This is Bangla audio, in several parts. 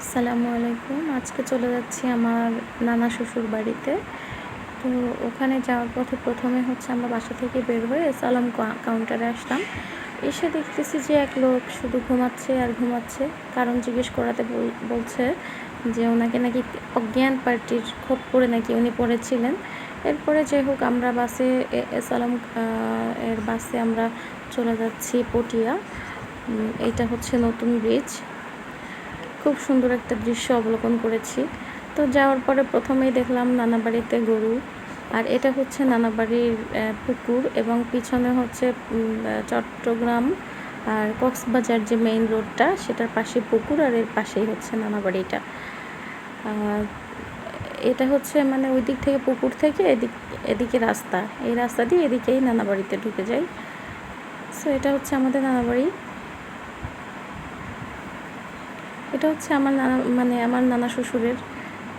আসসালামু আলাইকুম। আজকে চলে যাচ্ছি আমার নানা শ্বশুর বাড়িতে। তো ওখানে যাওয়ার পথে প্রথমে হচ্ছে আমরা বাসা থেকে বের হয়ে সালাম কাউন্টারে আসলাম। এসে দেখতেছি যে এক লোক শুধু ঘুমাচ্ছে আর ঘুমাচ্ছে। কারণ জিজ্ঞেস করাতে বলছে যে ওনাকে নাকি অজ্ঞান পার্টির খোপ করে নাকি উনি পড়েছিলেন। এরপরে যাই হোক, আমরা বাসে সালাম এর বাসে আমরা চলে যাচ্ছি পটিয়া। এটা হচ্ছে নতুন ব্রিজ খুব সুন্দর একটা দৃশ্য অবলোকন করেছি। তো যাওয়ার পরে প্রথমেই দেখলাম নানা বাড়িতে গরু। আর এটা হচ্ছে নানা বাড়ির পুকুর এবং পিছনে হচ্ছে চট্টগ্রাম আর কক্সবাজার যে মেইন রোডটা, সেটার পাশে পুকুর আর এর পাশেই হচ্ছে নানা বাড়িটা। এটা হচ্ছে মানে ওই দিক থেকে পুকুর থেকে এদিক, এদিকে রাস্তা। এই রাস্তা দিয়ে এদিকেই নানা বাড়িতে ঢুকে যাই। সো এটা হচ্ছে আমাদের নানা বাড়ি। এটা হচ্ছে আমার নানা মানে আমার নানা শ্বশুরের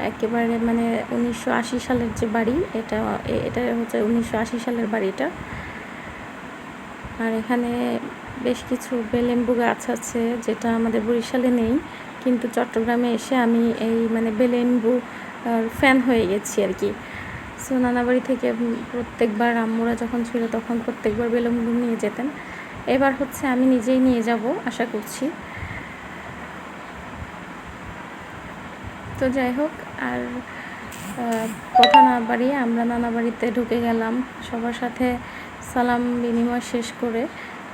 একেবারে মানে উনিশশো আশি সালের যে বাড়ি, এটা এটা হচ্ছে উনিশশো আশি সালের বাড়িটা আর এখানে বেশ কিছু বেলেম্বু গাছ আছে, যেটা আমাদের বরিশালে নেই, কিন্তু চট্টগ্রামে এসে আমি এই মানে বেলেম্বু ফ্যান হয়ে গেছি আর কি। সো নানাবাড়ি থেকে প্রত্যেকবার আম্মুরা যখন ছিল, তখন প্রত্যেকবার বেলেম্বু নিয়ে যেতেন। এবার হচ্ছে আমি নিজেই নিয়ে যাব, আশা করছি। তো যাই হোক, আর কথা না বাড়িয়ে আমরা নানা বাড়িতে ঢুকে গেলাম। সবার সাথে সালাম বিনিময় শেষ করে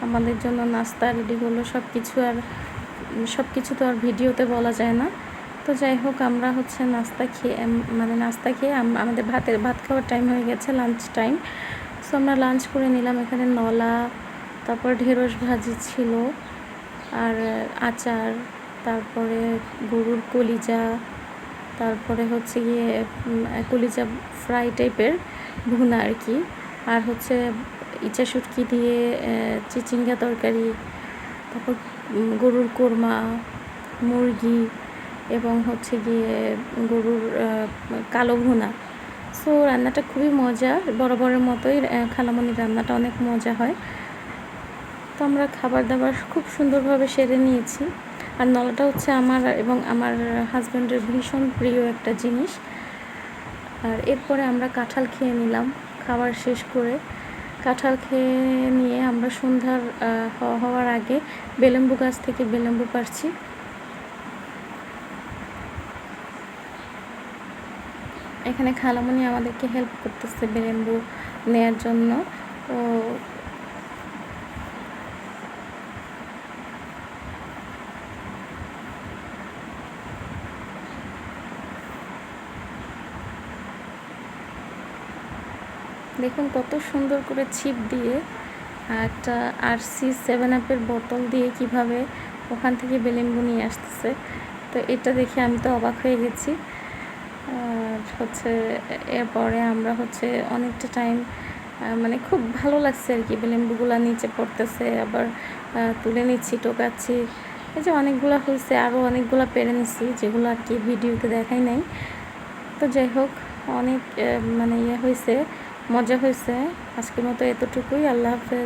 আমাদের জন্য নাস্তা রেডি হলো। সব কিছু আর সব কিছু তো আর ভিডিওতে বলা যায় না। তো যাই হোক, আমরা হচ্ছে নাস্তা খেয়ে মানে নাস্তা খেয়ে আমাদের ভাতের, ভাত খাওয়ার টাইম হয়ে গেছে লাঞ্চ টাইম সো আমরা লাঞ্চ করে নিলাম এখানে নলা, তারপর ঢেঁড়স ভাজি ছিল, আর, আচার, তারপরে গরুর কলিজা তারপরে হচ্ছে গিয়ে কলিজা ফ্রাই টাইপের ভুনা আর কি। আর হচ্ছে ইচা শুটকি দিয়ে চিচিঙ্গা তরকারি, তারপর গরুর কোরমা, মুরগি এবং হচ্ছে গিয়ে গরুর কালো ভুনা। সো, রান্নাটা খুবই মজা, বরাবরের মতোই খালামণির রান্নাটা অনেক মজা হয়। তো আমরা খাবার দাবার খুব সুন্দরভাবে সেরে নিয়েছি। আর নলাটা হচ্ছে আমার এবং আমার হাজব্যান্ডের ভীষণ প্রিয় একটা জিনিস। আর এরপরে আমরা কাঁঠাল খেয়ে নিলাম, খাবার শেষ করে। কাঁঠাল খেয়ে নিয়ে আমরা সন্ধ্যার হওয়া- হওয়ার আগে বেলেম্বু গাছ থেকে বেলেম্বু পারছি। এখানে খালামণি আমাদেরকে হেল্প করতেছে বেলেম্বু নেয়ার জন্য। তো দেখুন কত সুন্দর করে ছিপ দিয়ে একটা আর সি সেভেন আপের বোতল দিয়ে কীভাবে ওখান থেকে বেলেম্বু নিয়ে আসতেছে। তো এটা দেখে আমি তো অবাক হয়ে গেছি। আর হচ্ছে, এরপরে আমরা হচ্ছে অনেকটা টাইম মানে খুব ভালো লাগছে আর কি। বেলেম্বুগুলা নিচে পড়তেছে, আবার তুলে নিচ্ছি, টোকাচ্ছি। এই যে অনেকগুলো হয়েছে আরও অনেকগুলো পেরে নিচ্ছি, যেগুলো আর কি ভিডিওতে দেখাই নাই। তো যাই হোক, অনেক মানে ইয়ে হয়েছে। মজা হয়েছে। আজকের মতো এতটুকুই। আল্লাহ হাফেজ।